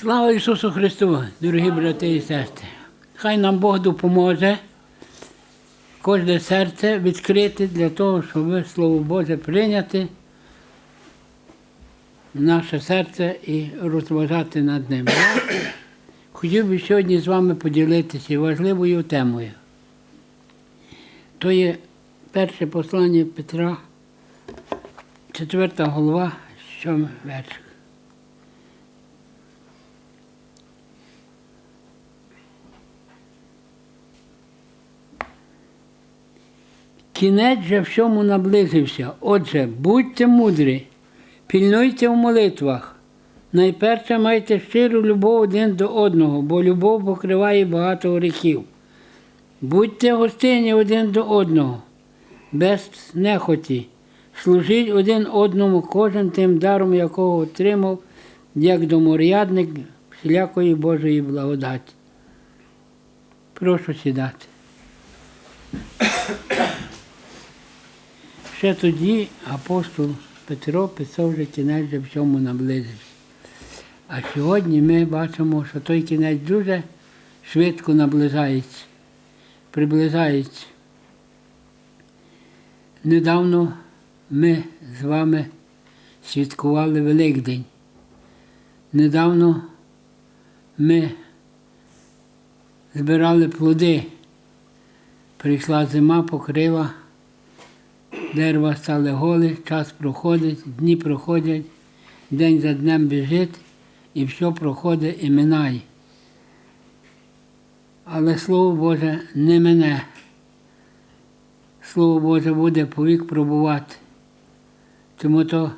Слава Ісусу Христу, дорогі брати і сестри. Хай нам Бог допоможе кожне серце відкрити для того, щоб Слово Боже прийняти в наше серце і розважати над ним. Хотів би сьогодні з вами поділитися важливою темою. То є перше послання Петра, 4 голова, 7 вершик. Кінець же всьому наблизився. Отже, будьте мудрі, пільнуйте в молитвах. Найперше майте щиру любов один до одного, бо любов покриває багато гріхів. Будьте гостинні один до одного, без нехоті. Служіть один одному, кожен тим даром, якого отримав, як доморядник всілякої Божої благодаті. Прошу сідати. Ще тоді апостол Петро писав, що кінець вже всьому наблизився. А сьогодні ми бачимо, що той кінець дуже швидко наближається, приближається. Недавно ми з вами святкували Великдень. Недавно ми збирали плоди. Прийшла зима, покрила, дерева стали голі, час проходить, дні проходять, день за днем біжить і все проходить і минає. Але Слово Боже не мене. Слово Боже буде повік пробувати. Тому то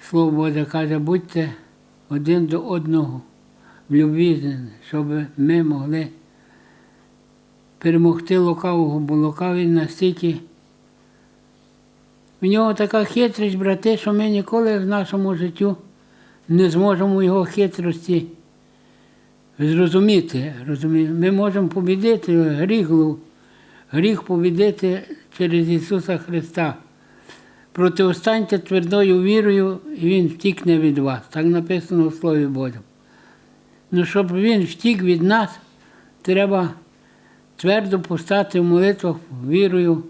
Слово Боже каже, будьте один до одного в любві, щоб ми могли перемогти лукавого, бо лукавий настільки. В нього така хитрість, брати, що ми ніколи в нашому життю не зможемо його хитрості зрозуміти. розумієте. Ми можемо побідити гріх, гріх побідити через Ісуса Христа. Протиостаньте твердою вірою, і Він втікне від вас. Так написано в Слові Божому. Ну, щоб Він втік від нас, треба твердо постати в молитвах вірою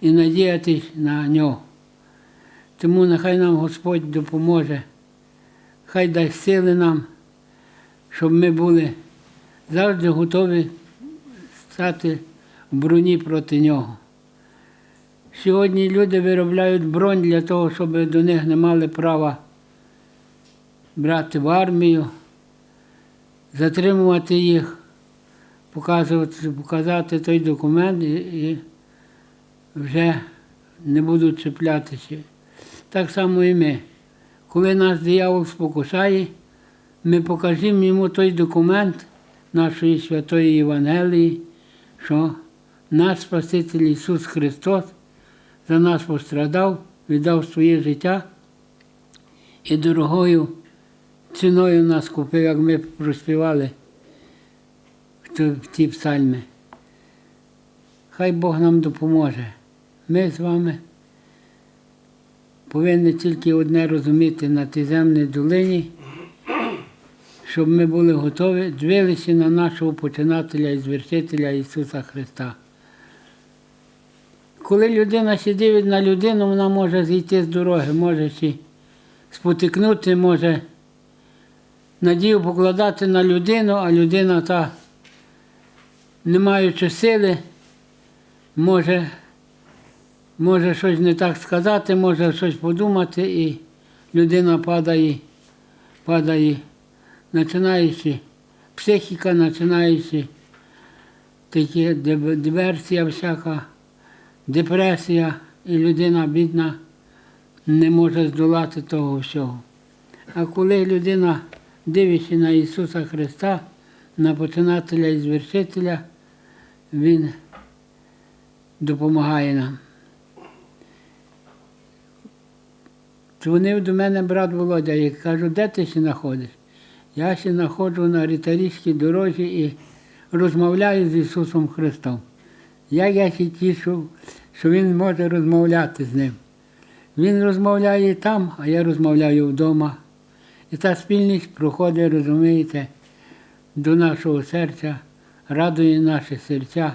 і надіятись на нього. Тому нехай нам Господь допоможе, хай дасть сили нам, щоб ми були завжди готові стати в броні проти нього. Сьогодні люди виробляють бронь для того, щоб до них не мали права брати в армію, затримувати їх показувати, показати той документ і, і вже не будуть чіплятися. Так само і ми. Коли нас диявол спокушає, ми покажемо йому той документ нашої святої Євангелії, що наш Спаситель Ісус Христос за нас пострадав, віддав своє життя і дорогою ціною нас купив, як ми проспівали ті псальми. Хай Бог нам допоможе. Ми з вами повинні тільки одне розуміти на тій земній долині, щоб ми були готові, дивилися на нашого починателя і звершителя Ісуса Христа. Коли людина ще дивить на людину, вона може зійти з дороги, може ще спотикнути, може надію покладати на людину, а людина та не маючи сили, може, може щось не так сказати, може щось подумати, і людина падає, падає, починаючи, психіка, починаючи такі диверсія всяка, депресія, і людина бідна не може здолати того всього. А коли людина дивиться на Ісуса Христа, на починателя і звершителя, Він допомагає нам. Дзвонив до мене брат Володя і кажу, де ти ще знаходиш? Я ще знаходжу на ритарійській дорозі і розмовляю з Ісусом Христом. Як я ще тішу, що Він може розмовляти з ним. Він розмовляє там, а я розмовляю вдома. І та спільність проходить, розумієте, до нашого серця, радує наші серця.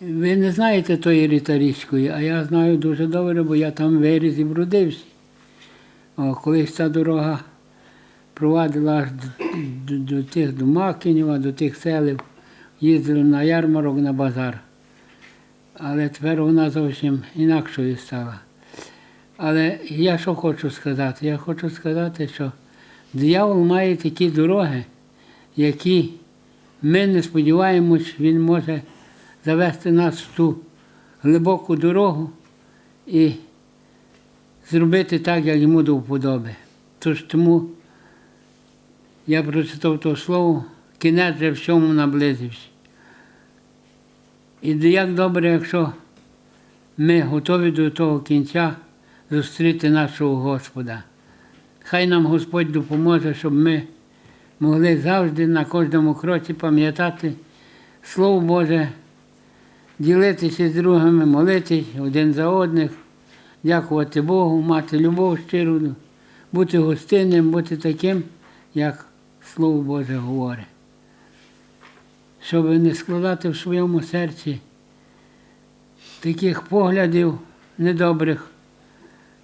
Ви не знаєте тої риторічкої, а я знаю дуже добре, бо я там виріс і вродився. О, колись ця дорога провадила аж до, до, до тих до Макінєва, до тих селів, їздили на ярмарок, на базар. Але тепер вона зовсім інакшою стала. Але я що хочу сказати? Я хочу сказати, що диявол має такі дороги, які ми не сподіваємось, він може завести нас в ту глибоку дорогу і зробити так, як йому до вподоби. Тож тому я прочитав то слово, кінець вже всьому наблизився. І як добре, якщо ми готові до того кінця зустріти нашого Господа. Хай нам Господь допоможе, щоб ми могли завжди на кожному кроці пам'ятати Слово Боже, ділитися з другими, молитись один за одних, дякувати Богу, мати любов щиру, бути гостинним, бути таким, як Слово Боже говорить. Щоб не складати в своєму серці таких поглядів недобрих,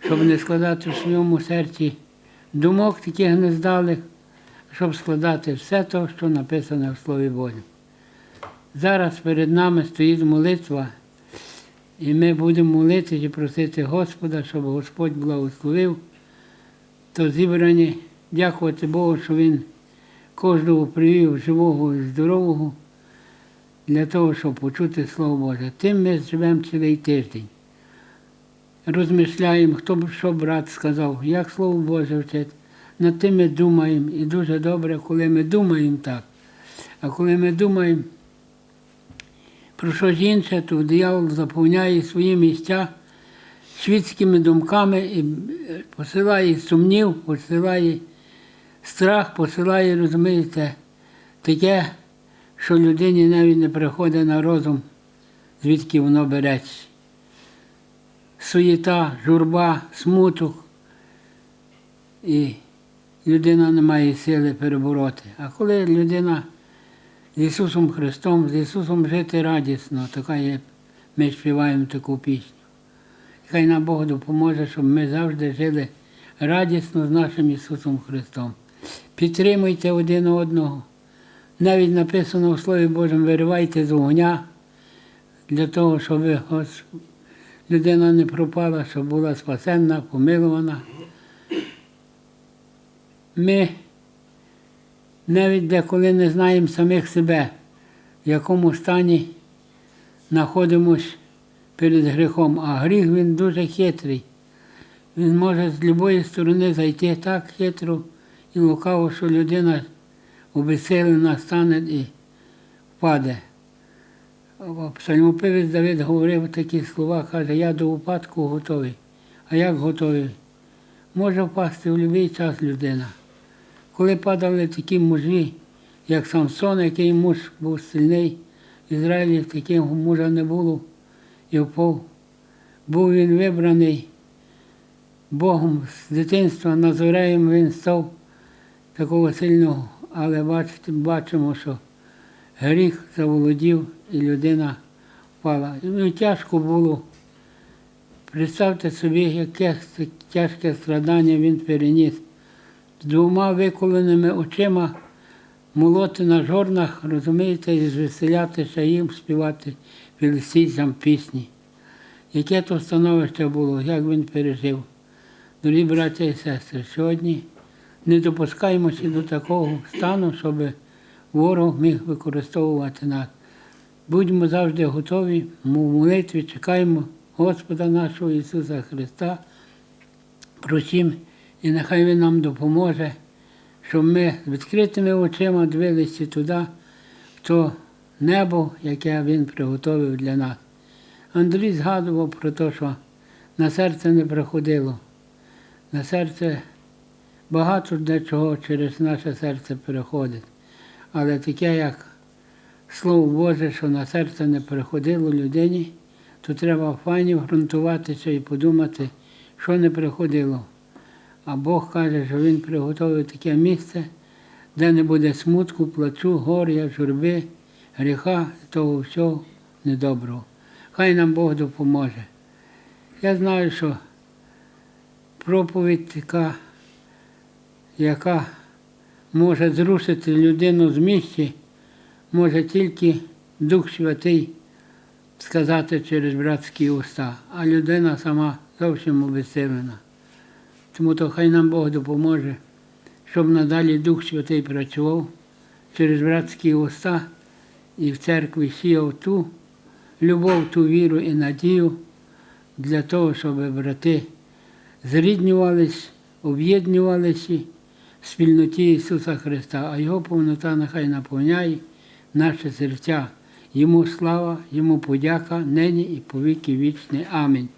щоб не складати в своєму серці думок таких нездалих, щоб складати все те, що написане в Слові Божому. Зараз перед нами стоїть молитва, і ми будемо молитися і просити Господа, щоб Господь благословив то зібрані, дякувати Богу, що Він кожного привів живого і здорового для того, щоб почути Слово Боже. Тим ми живемо цілий тиждень. Розмишляємо, хто б що брат сказав, як Слово Боже вчить. Над тим ми думаємо. І дуже добре, коли ми думаємо так. А коли ми думаємо про щось інше, то диявол заповняє свої місця світськими думками і посилає сумнів, посилає страх, посилає, розумієте, таке, що людині навіть не приходить на розум, звідки воно береться. Суєта, журба, смуток, і людина не має сили перебороти. А коли людина з Ісусом Христом, з Ісусом жити радісно, така є, ми співаємо таку пісню. Хай нам Бог допоможе, щоб ми завжди жили радісно з нашим Ісусом Христом. Підтримуйте один одного. Навіть написано в Слові Божому, виривайте з вогня для того, щоб людина не пропала, щоб була спасенна, помилувана. Ми навіть деколи не знаємо самих себе, в якому стані знаходимося перед гріхом. А гріх він дуже хитрий. Він може з будь-якої сторони зайти так хитро і лукаво, що людина обеселена стане і впаде. Псальмопевець Давид говорив такі слова, каже, я до упадку готовий. А як готовий? Може впасти в будь-який час людина. Коли падали такі мужі, як Самсон, який муж був сильний, в Ізраїлі такого мужа не було і впав. Був він вибраний Богом з дитинства Назореєм він став такого сильного, але бачимо, що гріх заволодів і людина впала. Ну, тяжко було. Представте собі, яке тяжке страдання він переніс. З двома виколеними очима молоти на жорнах, розумієте, і звеселятися їм, співати філістійцям пісні. Яке то становище було, як він пережив. Дорогі браття і сестри, сьогодні не допускаємося до такого стану, щоб ворог міг використовувати нас. Будьмо завжди готові, в молитві чекаємо Господа нашого Ісуса Христа. Просім, і нехай Він нам допоможе, щоб ми з відкритими очима дивилися туди, в то небо, яке Він приготовив для нас. Андрій згадував про те, що на серце не приходило. На серце багато де чого через наше серце переходить. Але таке, як Слово Боже, що на серце не приходило людині, то треба файні ґрунтуватися і подумати, що не приходило. А Бог каже, що Він приготовив таке місце, де не буде смутку, плачу, горя, журби, гріха, того всього недоброго. Хай нам Бог допоможе. Я знаю, що проповідь така, яка може зрушити людину з місця, може тільки Дух Святий сказати через братські уста, а людина сама зовсім обезсилена. Тому то хай нам Бог допоможе, щоб надалі Дух Святий працював через братські уста і в церкві сіяв ту любов, ту віру і надію для того, щоб брати зріднювались, об'єднувалися спільноті Ісуса Христа, а Його повнота нехай наповняє наше серця. Йому слава, йому подяка, нині і повіки вічні. Амінь.